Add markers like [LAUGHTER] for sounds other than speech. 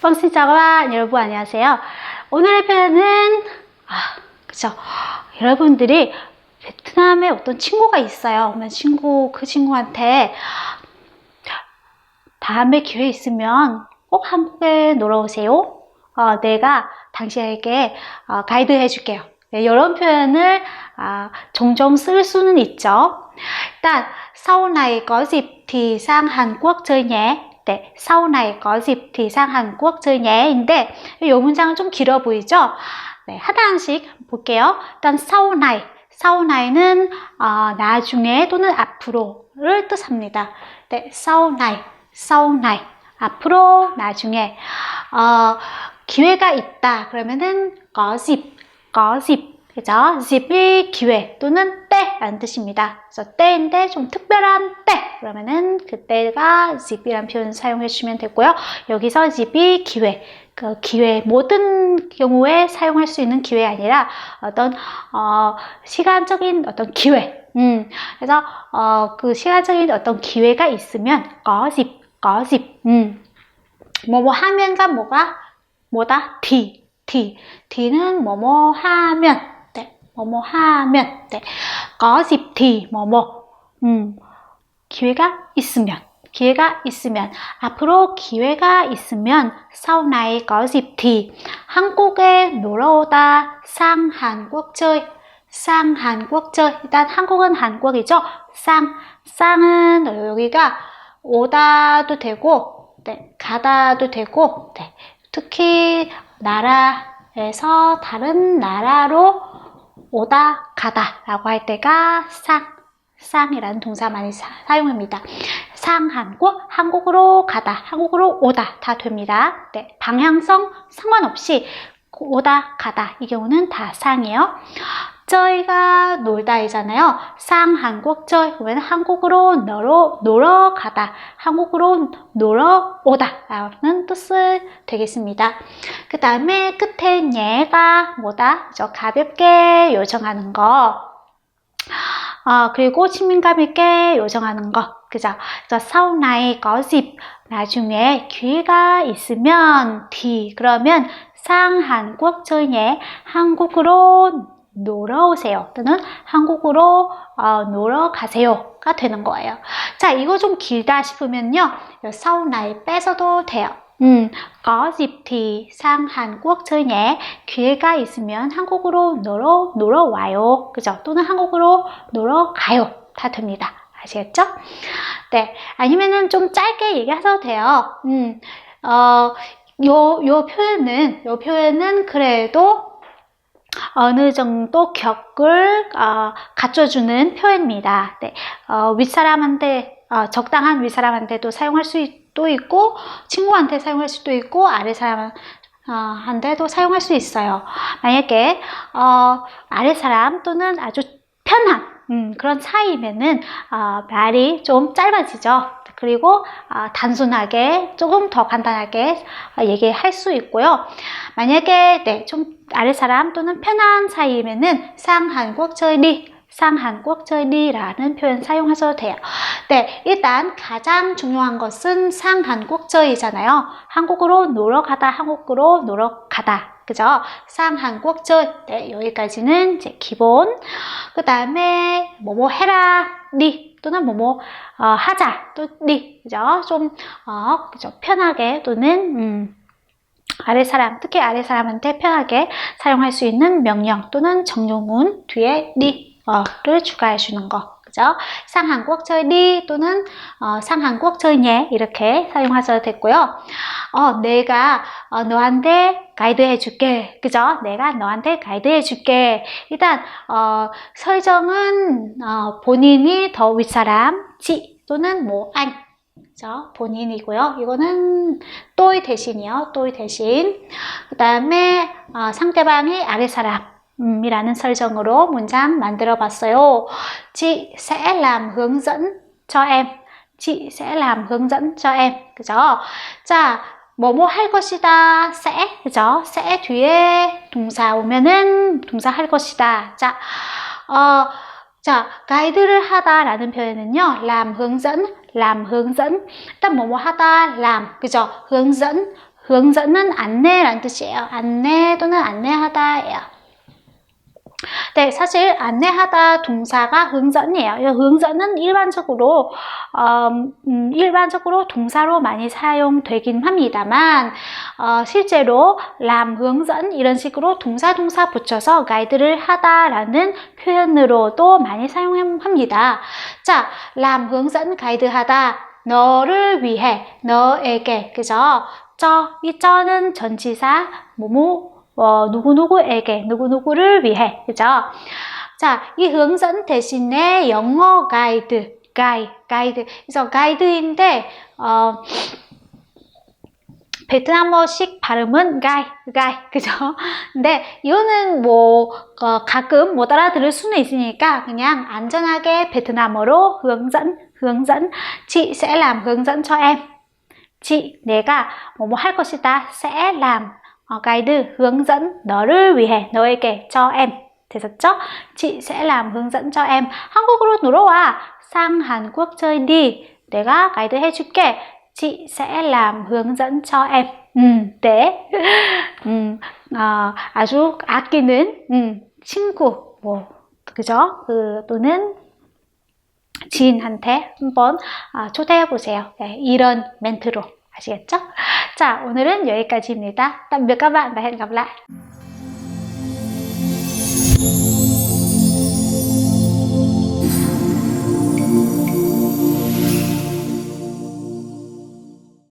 펑신자와 여러분 안녕하세요. 오늘의 표현은 아, 그죠? 여러분들이 베트남에 어떤 친구가 있어요. 그러면 친구 그 친구한테 다음에 기회 있으면 꼭 한국에 놀러 오세요. 어, 내가 당신에게 어, 가이드 해줄게요. 네, 이런 표현을 아, 종종 쓸 수는 있죠. 일단 sau này có dịp thì. 네, sau này có dịp thì sang Hàn Quốc chơi nhé.인데 이 문장은 좀 길어 보이죠? 네, 하나씩 볼게요. 일단 sau này, sau nay는 어, 나중에 또는 앞으로를 뜻합니다. 네, sau này, sau này, 앞으로, 나중에 어, 기회가 있다. 그러면은 có dịp 그죠? 집이 기회 또는 때라는 뜻입니다. 그래서 때인데 좀 특별한 때 그러면은 그때가 집이란 표현 사용해 주시면 되고요. 여기서 집이 기회 그 기회 모든 경우에 사용할 수 있는 기회 아니라 어떤 어, 시간적인 어떤 기회. 음, 그래서 어, 그 시간적인 어떤 기회가 있으면 có dịp. 음, 뭐뭐 하면가 뭐가 뭐다? D, D, D는 뭐뭐 하면 뭐뭐 하면 네. thì 뭐뭐 음, 기회가 있으면 기회가 있으면. 앞으로 기회가 있으면 dịp thì 한국에 놀러 오다 Quốc chơi 일단 한국은 한국이죠? 상 쌍은 여기가 오다도 되고 네, 가다도 되고 네, 특히 나라에서 다른 나라로 오다 가다 라고 할 때가 상, 쌍이라는 동사 많이 사, 용합니다 상 한국, 한국으로 가다, 한국으로 오다 다 됩니다. 네, 방향성 상관없이 오다 가다 이 경우는 다 상이에요. 저희가 놀다이잖아요. 상 한국 저희 그러면 한국으로 놀러, 놀러 가다, 한국으로 놀러 오다 라는 뜻을 되겠습니다. 그 다음에 끝에 얘가 뭐다? 저 가볍게 요청하는 거. 아, 그리고 친밀감 있게 요청하는 거. 그죠? này có dịp 나중에 기회가 있으면 thì 그러면 nhé. 한국으로 놀러 오세요. 또는 한국으로 어, 놀러 가세요가 되는 거예요. 자, 이거 좀 길다 싶으면요. này 빼서도 돼요. 음, chơi nhé. 기회가 있으면 한국으로 놀러, 놀러 와요. 그죠? 또는 한국으로 놀러 가요. 다 됩니다. 아시겠죠? 네. 아니면은 좀 짧게 얘기하셔도 돼요. 음, 어, 요, 요 표현은, 요 표현은 그래도 어느 정도 격을 어, 갖춰주는 표현입니다. 네. 어, 윗사람한테 어, 적당한 윗사람한테도 사용할 수도 있고 친구한테 사용할 수도 있고 아래 사람 한테도 사용할 수 있어요. 만약에 어, 아래 사람 또는 아주 편한 음, 그런 차이면은 어, 말이 좀 짧아지죠. 그리고 어, 단순하게 조금 더 간단하게 어, 얘기할 수 있고요. 만약에 네, 좀 아래 사람 또는 편한 사이면은 쌍한국 저리 쌍한국 저리라는 표현 사용하셔도 돼요. 네, 일단 가장 중요한 것은 쌍한국 저이잖아요. 한국으로 놀러 가다, 한국으로 놀러 가다. 그죠? 쌍한국 저 네, 여기까지는 이제 기본. 그 다음에 뭐뭐 해라, 리 또는 뭐뭐 어, 하자, 또 리. 그죠? 좀 어, 그죠? 편하게 또는 음, 아래 사람, 특히 아래 사람한테 편하게 사용할 수 있는 명령 또는 정용문 뒤에 리 를 추가해 주는 거. 그죠? 상 한국 chơi 또는 어, 상 한국 chơi 이렇게 사용하셔도 됐고요. 어, 내가 어, 너한테 가이드 해 줄게. 그죠? 내가 너한테 가이드 해 줄게. 일단 어, 설정은 어, 본인이 더 윗사람, 지 또는 뭐 안. 그죠? 본인이고요. 이거는 또이 대신이요. 또이 대신. 그 다음에 어, 상대방이 아랫사람. 이라는 설정으로 문장 만들어 봤어요. Chị sẽ làm hướng dẫn cho em. Chị sẽ làm hướng dẫn cho em. 그죠? 자, 뭐뭐 할 것이다. sẽ. 그죠? sẽ 뒤에 동사 오면은 동사 할 것이다. 자, 어, 자, 가이드를 하다라는 표현은요. làm hướng dẫn, làm hướng dẫn. 일단 뭐뭐 하다, làm. 그죠? hướng dẫn, hướng dẫn 은 안내라는 뜻이에요. 안내 또는 안내하다예요. 네, 사실 안내하다 동사가 hướng dẫn 이에요. 이 hướng dẫn 은 일반적으로 어, 음, 일반적으로 동사로 많이 사용되긴 합니다만 어, 실제로 làm 이런 식으로 동사 동사 붙여서 가이드를 하다라는 표현으로도 많이 사용합니다. 자, làm 가이드하다 너를 위해 너에게 그죠? 저, 이 저는 전치사 뭐뭐 어, 누구누구에게, 누구누구를 위해, 그죠? 자, 이 dẫn 대신에 영어 가이드, 가이, 가이드. 그래서 가이드인데, 어, 베트남어식 발음은 가이, 가이, 그죠? [LAUGHS] 근데 이거는 뭐, 어, 가끔 못 알아들을 수는 있으니까 그냥 안전하게 베트남어로 sẽ làm hướng dẫn cho em. chị, 내가 뭐뭐 할 것이다, 어, 가이드 hướng dẫn 너를 위해 너에게 cho em 되셨죠? chị sẽ làm hướng dẫn cho em 한국으로 놀러와 sang Hàn Quốc chơi đi 내가 가이드 해줄게 chị sẽ làm hướng dẫn cho em 음, 네 음, 어, 아주 아끼는 음, 친구 뭐 그죠? 그 또는 지인한테 한번 아, 초대해 보세요. 네, 이런 멘트로 아시겠죠? 자, 오늘은 여기까지입니다. tạm biệt các bạn và hẹn gặp lại.